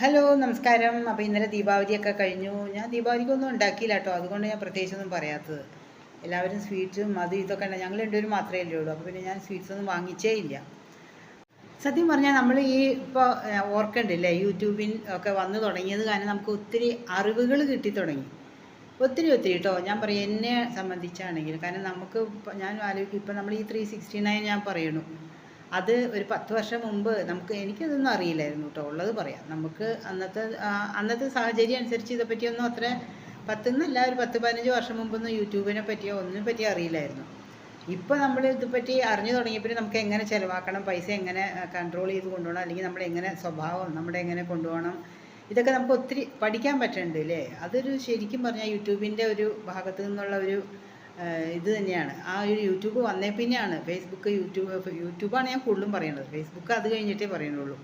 Hello നമസ്കാരം. അപ്പോൾ ഇന്നലെ ദീപാവലിയൊക്കെ കഴിഞ്ഞു. ഞാൻ ദീപാവലിക്കൊന്നും ഉണ്ടാക്കിയില്ല കേട്ടോ. അതുകൊണ്ട് ഞാൻ പ്രത്യേകിച്ചൊന്നും പറയാത്തത്. എല്ലാവരും സ്വീറ്റ്സും അത് ഇതൊക്കെ ഉണ്ട് ഞങ്ങൾ രണ്ടുപേരും മാത്രമേ ഉള്ളൂ. അപ്പോൾ പിന്നെ ഞാൻ സ്വീറ്റ്സ് ഒന്നും വാങ്ങിച്ചേ ഇല്ല. സത്യം പറഞ്ഞാൽ നമ്മൾ ഈ ഇപ്പോൾ ഓർക്കണ്ടില്ലേ യൂട്യൂബിൽ ഒക്കെ വന്നു തുടങ്ങിയത് കാരണം നമുക്ക് ഒത്തിരി അറിവുകൾ കിട്ടി തുടങ്ങി. ഒത്തിരി ഒത്തിരി കേട്ടോ. ഞാൻ പറയും എന്നെ സംബന്ധിച്ചാണെങ്കിൽ കാരണം നമുക്ക് ഞാൻ ആലോചിക്കും ഇപ്പം നമ്മൾ ഈ ത്രീ സിക്സ്റ്റി നയൻ ഞാൻ പറയണു. അത് ഒരു പത്ത് വർഷം മുമ്പ് നമുക്ക് എനിക്കതൊന്നും അറിയില്ലായിരുന്നു കേട്ടോ. ഉള്ളത് പറയാം. നമുക്ക് അന്നത്തെ അന്നത്തെ സാഹചര്യം അനുസരിച്ച് ഇതേപ്പറ്റിയൊന്നും അത്ര പത്തുനിന്നല്ല ഒരു പത്ത് പതിനഞ്ച് വർഷം മുമ്പൊന്നും യൂട്യൂബിനെ പറ്റിയോ ഒന്നിനെ പറ്റിയോ അറിയില്ലായിരുന്നു. ഇപ്പോൾ നമ്മൾ ഇതുപറ്റി അറിഞ്ഞു തുടങ്ങിയപ്പോൾ നമുക്ക് എങ്ങനെ ചിലവാക്കണം പൈസ എങ്ങനെ കൺട്രോൾ ചെയ്ത് കൊണ്ടുപോകണം അല്ലെങ്കിൽ നമ്മൾ എങ്ങനെ സ്വഭാവം നമ്മുടെ എങ്ങനെ കൊണ്ടുപോകണം ഇതൊക്കെ നമുക്ക് ഒത്തിരി പഠിക്കാൻ പറ്റുന്നുണ്ട് അല്ലേ അതൊരു ശരിക്കും പറഞ്ഞാൽ യൂട്യൂബിന്റെ ഒരു ഭാഗത്തു നിന്നുള്ള ഒരു ഇത് തന്നെയാണ്. ആ ഒരു യൂട്യൂബ് വന്നേ പിന്നെയാണ്. ഫേസ്ബുക്ക് യൂട്യൂബ് യൂട്യൂബാണ് ഞാൻ കൂടുതലും പറയുന്നത് ഫേസ്ബുക്ക് അത് കഴിഞ്ഞിട്ടേ പറയുന്നുള്ളൂ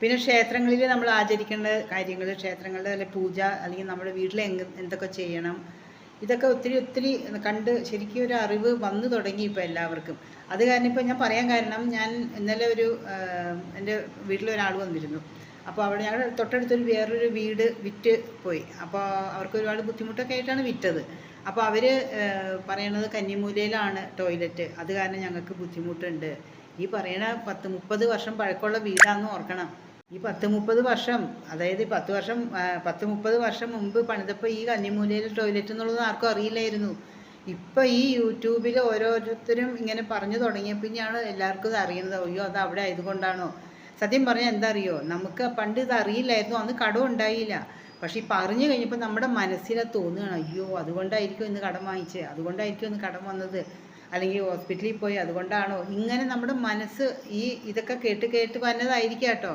പിന്നെ ക്ഷേത്രങ്ങളിൽ നമ്മൾ ആചരിക്കേണ്ട കാര്യങ്ങൾ ക്ഷേത്രങ്ങളുടെ അല്ലെ പൂജ അല്ലെങ്കിൽ നമ്മുടെ വീട്ടിൽ എന്തൊക്കെ ചെയ്യണം ഇതൊക്കെ ഒത്തിരി ഒത്തിരി കണ്ട് ശരിക്കും ഒരു അറിവ് വന്നു തുടങ്ങി ഇപ്പോൾ എല്ലാവർക്കും. അത് കാരണം ഇപ്പോൾ ഞാൻ പറയാൻ കാരണം ഞാൻ ഇന്നലെ ഒരു എന്റെ വീട്ടിലൊരാൾ വന്നിരുന്നു. അപ്പോൾ അവിടെ ഞങ്ങൾ തൊട്ടടുത്തൊരു വേറൊരു വീട് വിറ്റ് പോയി. അപ്പോൾ അവർക്ക് ഒരുപാട് ബുദ്ധിമുട്ടൊക്കെ ആയിട്ടാണ് വിറ്റത്. അപ്പോൾ അവർ പറയണത് കന്നിമൂലയിലാണ് ടോയ്ലറ്റ്. അത് കാരണം ഞങ്ങൾക്ക് ബുദ്ധിമുട്ടുണ്ട്. ഈ പറയണ പത്ത് മുപ്പത് വർഷം പഴക്കമുള്ള വീടാന്ന് ഓർക്കണം. ഈ പത്ത് മുപ്പത് വർഷം അതായത് പത്ത് വർഷം പത്ത് മുപ്പത് വർഷം മുമ്പ് പണിതപ്പോൾ ഈ കന്നിമൂലയിലെ ടോയ്ലറ്റ് എന്നുള്ളത് ആർക്കും അറിയില്ലായിരുന്നു. ഇപ്പം ഈ യൂട്യൂബിൽ ഓരോരുത്തരും ഇങ്ങനെ പറഞ്ഞു തുടങ്ങിയ പിന്നെയാണ് എല്ലാവർക്കും ഇത് അറിയുന്നത്. അയ്യോ അത് അവിടെ ആയതുകൊണ്ടാണോ? സത്യം പറഞ്ഞാൽ എന്താ അറിയോ നമുക്ക് പണ്ട് ഇത് അറിയില്ലായിരുന്നു. അന്ന് കടം ഉണ്ടായില്ല. പക്ഷെ ഇപ്പം പറഞ്ഞു കഴിഞ്ഞപ്പോൾ നമ്മുടെ മനസ്സിനെ തോന്നുകയാണ്. അയ്യോ അതുകൊണ്ടായിരിക്കും ഇന്ന് കടം വാങ്ങിച്ചത്. അതുകൊണ്ടായിരിക്കും ഇന്ന് കടം വന്നത്. അല്ലെങ്കിൽ ഹോസ്പിറ്റലിൽ പോയി അതുകൊണ്ടാണോ? ഇങ്ങനെ നമ്മുടെ മനസ്സ് ഈ ഇതൊക്കെ കേട്ട് കേട്ട് വന്നതായിരിക്കും കേട്ടോ.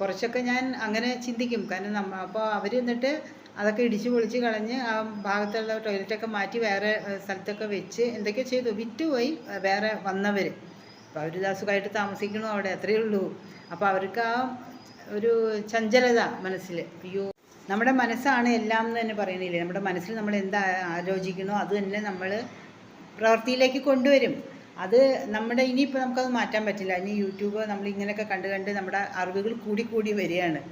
കുറച്ചൊക്കെ ഞാൻ അങ്ങനെ ചിന്തിക്കും. കാരണം നമ്മ അപ്പോൾ അവർ എന്നിട്ട് അതൊക്കെ ഇടിച്ച് പൊളിച്ച് കളഞ്ഞ് ആ ഭാഗത്തുള്ള ടോയ്ലറ്റൊക്കെ മാറ്റി വേറെ സ്ഥലത്തൊക്കെ വെച്ച് എന്തൊക്കെയോ ചെയ്തു. വിറ്റുപോയി പോയി വേറെ വന്നവർ അപ്പോൾ അവർ സുഖമായിട്ട് താമസിക്കണു അവിടെ? അത്രയേ ഉള്ളൂ. അപ്പോൾ അവർക്ക് ആ ഒരു ചഞ്ചലത മനസ്സിൽ അയ്യോ. നമ്മുടെ മനസ്സാണ് എല്ലാം എന്ന് തന്നെ പറയണില്ലേ? നമ്മുടെ മനസ്സിൽ നമ്മൾ എന്താ ആലോചിക്കണോ അത് തന്നെ നമ്മൾ പ്രവൃത്തിയിലേക്ക് കൊണ്ടുവരും. അത് നമ്മുടെ ഇനിയിപ്പോൾ നമുക്കത് മാറ്റാൻ പറ്റില്ല. ഇനി യൂട്യൂബ് നമ്മൾ ഇങ്ങനെയൊക്കെ കണ്ട് കണ്ട് നമ്മുടെ അറിവുകൾ കൂടി കൂടി വരികയാണ്.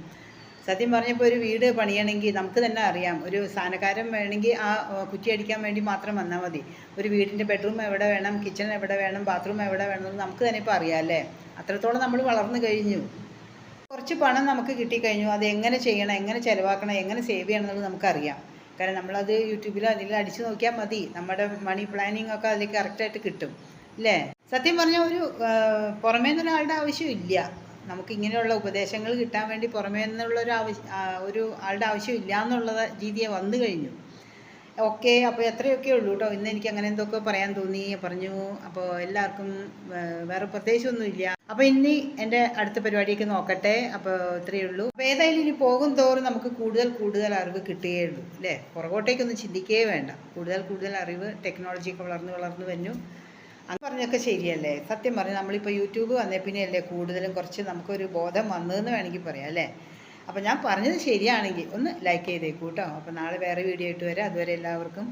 സത്യം പറഞ്ഞപ്പോൾ ഒരു വീട് പണിയണമെങ്കിൽ നമുക്ക് തന്നെ അറിയാം. ഒരു സ്ഥാനക്കാരൻ വേണമെങ്കിൽ ആ കുറ്റി അടിക്കാൻ വേണ്ടി മാത്രം വന്നാൽ മതി. ഒരു വീടിന്റെ ബെഡ്റൂം എവിടെ വേണം കിച്ചൺ എവിടെ വേണം ബാത്റൂം എവിടെ വേണം എന്ന് നമുക്ക് തന്നെ ഇപ്പോൾ അറിയാം അല്ലേ? അത്രത്തോളം നമ്മൾ വളർന്നു കഴിഞ്ഞു. കുറച്ച് പണം നമുക്ക് കിട്ടിക്കഴിഞ്ഞു. അത് എങ്ങനെ ചെയ്യണം എങ്ങനെ ചിലവാക്കണം എങ്ങനെ സേവ് ചെയ്യണം എന്നുള്ളത് നമുക്കറിയാം. കാരണം നമ്മളത് യൂട്യൂബിലോ അതിൽ അടിച്ചു നോക്കിയാൽ മതി. നമ്മുടെ മണി പ്ലാനിങ് ഒക്കെ അതിൽ കറക്റ്റായിട്ട് കിട്ടും. അല്ലേ? സത്യം പറഞ്ഞാൽ ഒരു പുറമേ നിന്നൊരാളുടെ ആവശ്യമില്ല. നമുക്ക് ഇങ്ങനെയുള്ള ഉപദേശങ്ങൾ കിട്ടാൻ വേണ്ടി പുറമേ നിന്നുള്ള ഒരു ആവശ്യം ഒരു ആളുടെ ആവശ്യമില്ല എന്നുള്ള രീതിയെ വന്നു കഴിഞ്ഞു. ഓക്കെ അപ്പോൾ എത്രയൊക്കെ ഉള്ളൂ കേട്ടോ ഇന്ന് എനിക്ക് അങ്ങനെ എന്തൊക്കെ പറയാൻ തോന്നി പറഞ്ഞു. അപ്പോൾ എല്ലാവർക്കും വേറെ പ്രത്യേകിച്ചൊന്നുമില്ല. അപ്പോൾ ഇനി എന്റെ അടുത്ത പരിപാടിയൊക്കെ നോക്കട്ടെ. അപ്പോൾ ഇത്രയേ ഉള്ളൂ. അപ്പോൾ ഏതായാലും ഇനി പോകും തോറും നമുക്ക് കൂടുതൽ കൂടുതൽ അറിവ് കിട്ടുകയേ ഉള്ളൂ അല്ലേ? പുറകോട്ടേക്കൊന്നും ചിന്തിക്കുകയേ വേണ്ട. കൂടുതൽ കൂടുതൽ അറിവ് ടെക്നോളജി ഒക്കെ വളർന്ന് വളർന്ന് വന്നു. അത് പറഞ്ഞൊക്കെ ശരിയല്ലേ? സത്യം പറഞ്ഞാൽ നമ്മളിപ്പോൾ യൂട്യൂബ് വന്നേ പിന്നെയല്ലേ കൂടുതലും കുറച്ച് നമുക്കൊരു ബോധം വന്നതെന്ന് വേണമെങ്കിൽ പറയാം അല്ലേ? അപ്പോൾ ഞാൻ പറഞ്ഞത് ശരിയാണെങ്കിൽ ഒന്ന് ലൈക്ക് ചെയ്തേക്കൂ കേട്ടോ അപ്പോൾ നാളെ വേറെ വീഡിയോ ആയിട്ട് വരാം. അതുവരെ എല്ലാവർക്കും